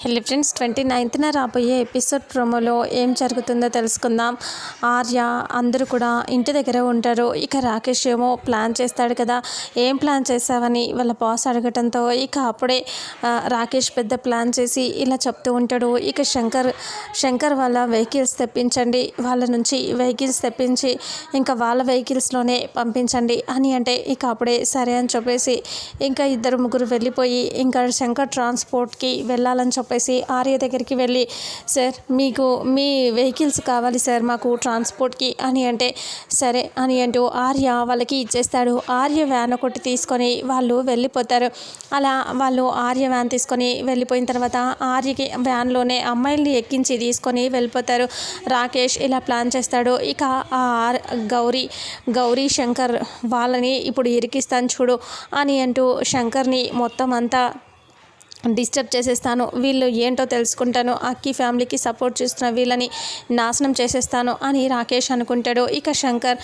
హెల్లీ friends twenty నైన్త్న రాబోయే episode ప్రోమోలో ఏం జరుగుతుందో తెలుసుకుందాం. ఆర్య అందరూ కూడా ఇంటి దగ్గర ఉంటారు. ఇక రాకేష్ ఏమో ప్లాన్ చేస్తాడు కదా. ఏం ప్లాన్ చేసావని వాళ్ళ బాస్ అడగటంతో ఇక అప్పుడే రాకేష్ పెద్ద ప్లాన్ చేసి ఇలా చెప్తూ ఉంటాడు. ఇక శంకర్ శంకర్ వాళ్ళ వెహికల్స్ తెప్పించండి. వాళ్ళ నుంచి వెహికల్స్ తెప్పించి ఇంకా వాళ్ళ వెహికల్స్లోనే పంపించండి అని అంటే ఇక అప్పుడే సరే అని చెప్పేసి ఇంకా ఇద్దరు ముగ్గురు వెళ్ళిపోయి ఇంకా శంకర్ ట్రాన్స్పోర్ట్కి వెళ్ళాలని చెప్పి చెప్పేసి ఆర్య దగ్గరికి వెళ్ళి సార్ మీకు మీ వెహికల్స్ కావాలి సార్ మాకు ట్రాన్స్పోర్ట్కి. అని అంటే సరే అని అంటూ ఆర్య వాళ్ళకి ఇచ్చేస్తాడు. ఆర్య వ్యాన్ ఒకటి తీసుకొని వాళ్ళు వెళ్ళిపోతారు. అలా వాళ్ళు ఆర్య వ్యాన్ తీసుకొని వెళ్ళిపోయిన తర్వాత ఆర్యకి వ్యాన్లోనే అమ్మాయిల్ని ఎక్కించి తీసుకొని వెళ్ళిపోతారు. రాకేష్ ఇలా ప్లాన్ చేస్తాడు. ఇక ఆ గౌరీ గౌరీ శంకర్ వాళ్ళని ఇప్పుడు ఇరికిస్తాను చూడు అని అంటూ శంకర్ని మొత్తం అంతా డిస్టర్బ్ చేసేస్తాను వీళ్ళు ఏంటో తెలుసుకుంటాను అక్కి ఫ్యామిలీకి సపోర్ట్ చేస్తున్న వీళ్ళని నాశనం చేసేస్తాను అని రాకేష్ అనుకుంటాడు. ఇక శంకర్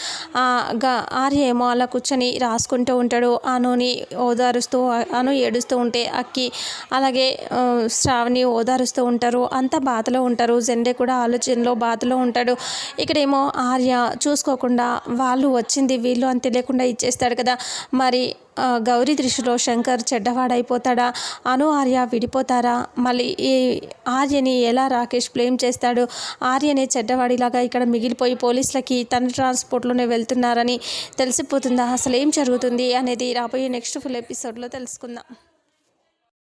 ఆర్య ఏమో అలా కూర్చొని రాసుకుంటూ ఉంటాడు. అనుని ఓదారుస్తూ అను ఏడుస్తూ ఉంటే అక్కి అలాగే శ్రావణి ఓదారుస్తూ ఉంటారు. అంతా బాధలో ఉంటారు. జెండే కూడా ఆలోచనలో బాధలో ఉంటాడు. ఇక్కడేమో ఆర్య చూసుకోకుండా వాళ్ళు వచ్చింది వీళ్ళు అని తెలియకుండా ఇచ్చేస్తాడు కదా. మరి గౌరీ దృష్టిలో శంకర్ చెడ్డవాడైపోతాడా? అను ఆర్య విడిపోతారా? మళ్ళీ ఈ ఆర్యని ఎలా రాకేష్ బ్లేమ్ చేస్తాడు? ఆర్యనే చెడ్డవాడిలాగా ఇక్కడ మిగిలిపోయి పోలీసులకి తన ట్రాన్స్పోర్ట్లోనే వెళ్తున్నారని తెలిసిపోతుందా? అసలు ఏం జరుగుతుంది అనేది రాబోయే నెక్స్ట్ ఫుల్ ఎపిసోడ్లో తెలుసుకుందాం.